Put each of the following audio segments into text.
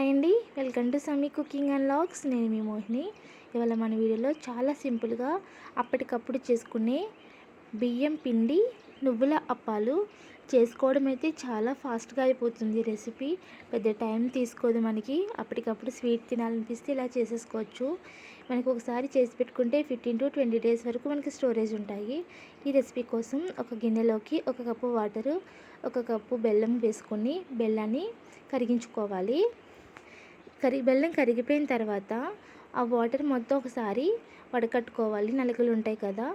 Hi అండి. Welcome to Sami cooking and logs. నేను మీ మోహిని. ఇవాళ మన వీడియోలో చాలా సింపుల్గా అప్పటికప్పుడు చేసుకునే బియ్యం పిండి నువ్వుల అప్పాలు చేసుకోవడం అయితే చాలా ఫాస్ట్గా అయిపోతుంది రెసిపీ పెద్ద టైం తీసుకోదు మనకి. అప్పటికప్పుడు స్వీట్ తినాలనిపిస్తే ఇలా చేసేసుకోవచ్చు. మనకు ఒకసారి చేసి పెట్టుకుంటే ఫిఫ్టీన్ టు ట్వంటీ డేస్ వరకు మనకి స్టోరేజ్ ఉంటాయి. ఈ రెసిపీ కోసం ఒక గిన్నెలోకి ఒక కప్పు వాటరు ఒక కప్పు బెల్లం వేసుకొని బెల్లాన్ని కరిగించుకోవాలి. కరిగి బెల్లం కరిగిపోయిన తర్వాత ఆ వాటర్ మొత్తం ఒకసారి వడకట్టుకోవాలి. నలుకలు ఉంటాయి కదా.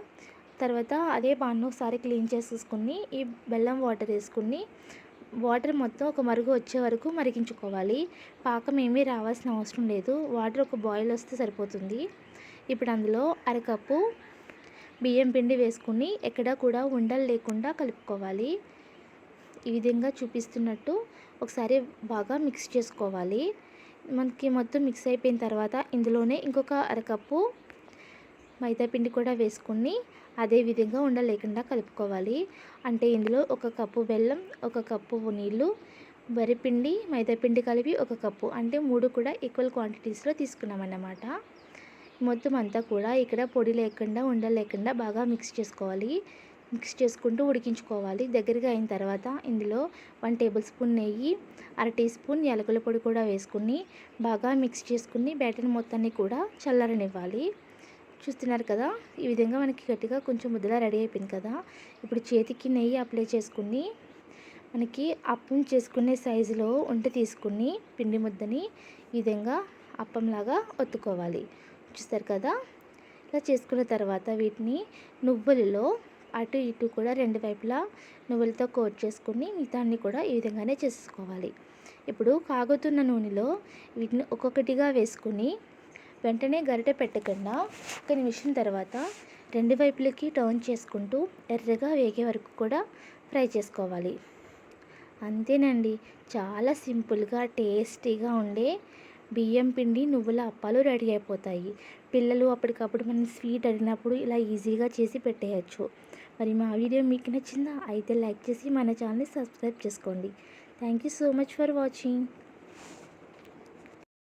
తర్వాత అదే పాన్ను ఒకసారి క్లీన్ చేసేసుకుని ఈ బెల్లం వాటర్ వేసుకుని వాటర్ మొత్తం ఒక మరుగు వచ్చే వరకు మరిగించుకోవాలి. పాకం ఏమీ రావాల్సిన అవసరం లేదు. వాటర్ ఒక బాయిల్ వస్తే సరిపోతుంది. ఇప్పుడు అందులో అరకప్పు బియ్యం పిండి వేసుకుని ఎక్కడ కూడా ఉండలు లేకుండా కలుపుకోవాలి. ఈ విధంగా చూపిస్తున్నట్టు ఒకసారి బాగా మిక్స్ చేసుకోవాలి. మనకి మొత్తం మిక్స్ అయిపోయిన తర్వాత ఇందులోనే ఇంకొక అరకప్పు మైదా పిండి కూడా వేసుకుని అదే విధంగా ఉండలేకుండా కలుపుకోవాలి. అంటే ఇందులో ఒక కప్పు బెల్లం ఒక కప్పు నీళ్ళు వరిపిండి మైదాపిండి కలిపి ఒక కప్పు. అంటే మూడు కూడా ఈక్వల్ క్వాంటిటీస్లో తీసుకున్నామన్నమాట. మొత్తం అంతా కూడా ఇక్కడ పొడి లేకుండా ఉండలేకుండా బాగా మిక్స్ చేసుకోవాలి. మిక్స్ చేసుకుంటూ ఉడికించుకోవాలి. దగ్గరగా అయిన తర్వాత ఇందులో వన్ టేబుల్ స్పూన్ నెయ్యి అర టీ స్పూన్ యాలకుల పొడి కూడా వేసుకుని బాగా మిక్స్ చేసుకుని బ్యాటర్ మొత్తాన్ని కూడా చల్లరనివ్వాలి. చూస్తున్నారు కదా ఈ విధంగా మనకి గట్టిగా కొంచెం ముద్దలా రెడీ అయిపోయింది కదా. ఇప్పుడు చేతికి నెయ్యి అప్లై చేసుకుని మనకి అప్పం చేసుకునే సైజులో ఉంట తీసుకుని పిండి ముద్దని ఈ విధంగా అప్పంలాగా ఒత్తుకోవాలి. చూస్తారు కదా ఇలా చేసుకున్న తర్వాత వీటిని నువ్వులలో అటు ఇటు కూడా రెండు వైపులా నువ్వులతో కోట్ చేసుకుని మిగతాన్ని కూడా ఈ విధంగానే చేసుకోవాలి. ఇప్పుడు కాగుతున్న నూనెలో వీటిని ఒక్కొక్కటిగా వేసుకుని వెంటనే గరిటె పెట్టకుండా ఒక నిమిషం తర్వాత రెండు వైపులకి టర్న్ చేసుకుంటూ ఎర్రగా వేగే వరకు కూడా ఫ్రై చేసుకోవాలి. అంతేనండి. చాలా సింపుల్గా టేస్టీగా ఉండే బియ్యం పిండి నువ్వుల అప్పాలు రెడీ అయిపోతాయి. పిల్లలు అప్పటికప్పుడు మనం స్వీట్ అడిగినప్పుడు ఇలా ఈజీగా చేసి పెట్టేయచ్చు. మరి మా వీడియో మీకు నచ్చిందా అయితే లైక్ చేసి మన ఛానల్ని సబ్స్క్రైబ్ చేసుకోండి. Thank you so much for watching.